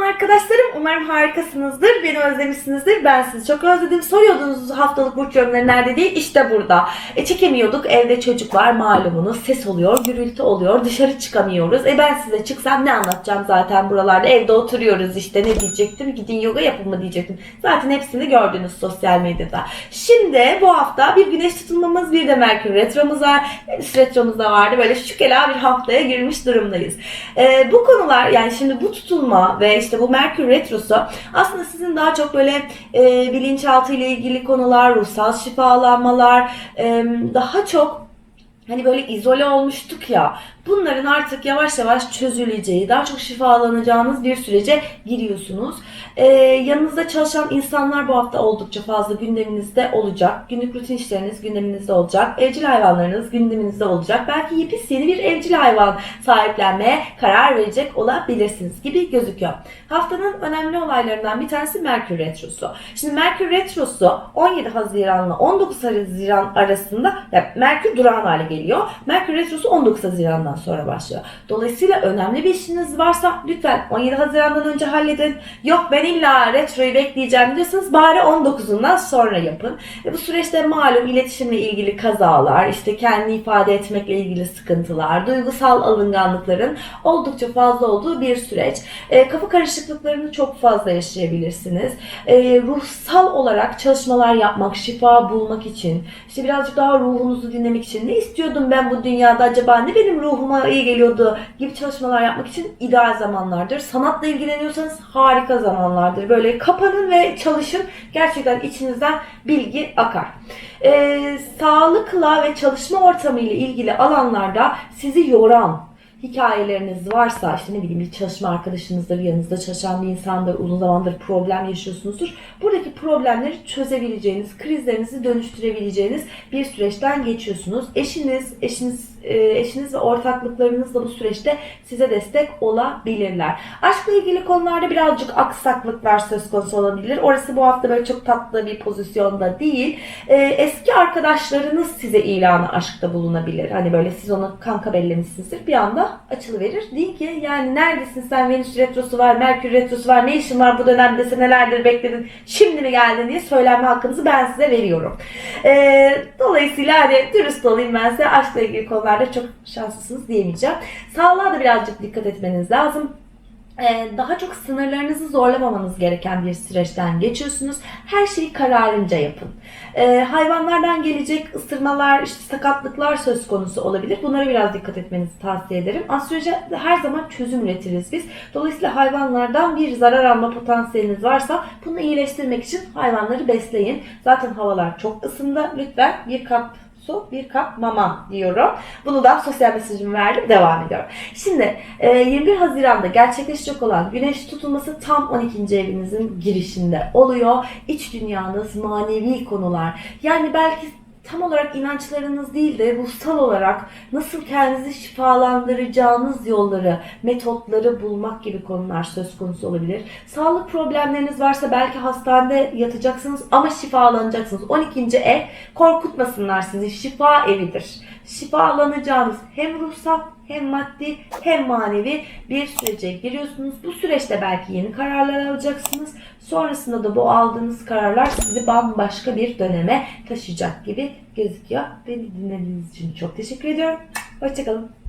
arkadaşlarım. Umarım harikasınızdır. Beni özlemişsinizdir. Ben sizi çok özledim. Soruyordunuz haftalık burç yorumları nerede diye. İşte burada. E, çekemiyorduk. Evde çocuk var malumunuz. Ses oluyor, gürültü oluyor. Dışarı çıkamıyoruz. E ben size çıksam ne anlatacağım zaten buralarda. Evde oturuyoruz işte. Ne diyecektim? Gidin yoga yapın mı diyecektim. Zaten hepsini gördünüz sosyal medyada. Şimdi bu hafta bir güneş tutulmamız bir de Merkür retromuz var. Venüs retromuz da vardı. Böyle şükela bir haftaya girmiş durumdayız. Ee, bu konular yani şimdi bu tutulma ve işte bu Merkür Retrosu aslında sizin daha çok böyle e, bilinçaltı ile ilgili konular, ruhsal şifalanmalar, e, daha çok hani böyle izole olmuştuk ya bunların artık yavaş yavaş çözüleceği, daha çok şifalanacağınız bir sürece giriyorsunuz. Ee, yanınızda çalışan insanlar bu hafta oldukça fazla gündeminizde olacak. Günlük rutin işleriniz gündeminizde olacak. Evcil hayvanlarınız gündeminizde olacak. Belki yepis yeni bir evcil hayvan sahiplenmeye karar verecek olabilirsiniz gibi gözüküyor. Haftanın önemli olaylarından bir tanesi Merkür Retrosu. Şimdi Merkür Retrosu 17 Haziran'la 19 Haziran arasında yani Merkür durağan hale geliyor. Merkür Retrosu 19 Haziran'dan sonra başlıyor. Dolayısıyla önemli bir işiniz varsa lütfen 17 Haziran'dan önce halledin. Yok ben illa retroyu bekleyeceğim diyorsanız bari 19'undan sonra yapın. Ve bu süreçte malum iletişimle ilgili kazalar, işte kendi ifade etmekle ilgili sıkıntılar, duygusal alınganlıkların oldukça fazla olduğu bir süreç. E, kafa karışıklıklarını çok fazla yaşayabilirsiniz. E, ruhsal olarak çalışmalar yapmak, şifa bulmak için, işte birazcık daha ruhunuzu dinlemek için ne istiyordum ben bu dünyada acaba ne benim ruhuma iyi geliyordu gibi çalışmalar yapmak için ideal zamanlardır. Sanatla ilgileniyorsanız harika zamanlardır. Böyle kapanın ve çalışın. Gerçekten içinizden bilgi akar. Ee, sağlıkla ve çalışma ortamı ile ilgili alanlarda sizi yoran, hikayeleriniz varsa işte ne bileyim bir çalışma arkadaşınızdır, yanınızda çalışan bir insandır, uzun zamandır problem yaşıyorsunuzdur. Buradaki problemleri çözebileceğiniz, krizlerinizi dönüştürebileceğiniz bir süreçten geçiyorsunuz. Eşiniz, eşiniz e, eşiniz ve ortaklıklarınız da bu süreçte size destek olabilirler. Aşkla ilgili konularda birazcık aksaklıklar söz konusu olabilir. Orası bu hafta böyle çok tatlı bir pozisyonda değil. E, eski arkadaşlarınız size ilanı aşkta bulunabilir. Hani böyle siz onu kanka bellemişsinizdir. Bir anda açılıverir. Değil ki yani neredesin sen Venüs retrosu var, Merkür retrosu var, ne işin var bu dönemde senelerdir bekledin, şimdi mi geldin diye söylenme hakkınızı ben size veriyorum. E, dolayısıyla hani dürüst olayım ben size aşkla ilgili konularda çok şanslısınız diyemeyeceğim. Sağlığa da birazcık dikkat etmeniz lazım. Ee, daha çok sınırlarınızı zorlamamanız gereken bir süreçten geçiyorsunuz. Her şeyi kararınca yapın. Ee, hayvanlardan gelecek ısırmalar, işte sakatlıklar söz konusu olabilir. Bunlara biraz dikkat etmenizi tavsiye ederim. Astroloji her zaman çözüm üretiriz biz. Dolayısıyla hayvanlardan bir zarar alma potansiyeliniz varsa bunu iyileştirmek için hayvanları besleyin. Zaten havalar çok ısındı. Lütfen bir kap su, bir kap mama diyorum. Bunu da sosyal mesajımı verdim. Devam ediyorum. Şimdi e, 21 Haziran'da gerçekleşecek olan güneş tutulması tam 12. evinizin girişinde oluyor. İç dünyanız, manevi konular. Yani belki tam olarak inançlarınız değil de ruhsal olarak nasıl kendinizi şifalandıracağınız yolları, metotları bulmak gibi konular söz konusu olabilir. Sağlık problemleriniz varsa belki hastanede yatacaksınız ama şifalanacaksınız. 12. ev korkutmasınlar sizi. Şifa evidir. Şifalanacağınız hem ruhsal hem maddi hem manevi bir sürece giriyorsunuz. Bu süreçte belki yeni kararlar alacaksınız. Sonrasında da bu aldığınız kararlar sizi bambaşka bir döneme taşıyacak gibi gözüküyor. Beni dinlediğiniz için çok teşekkür ediyorum. Hoşçakalın.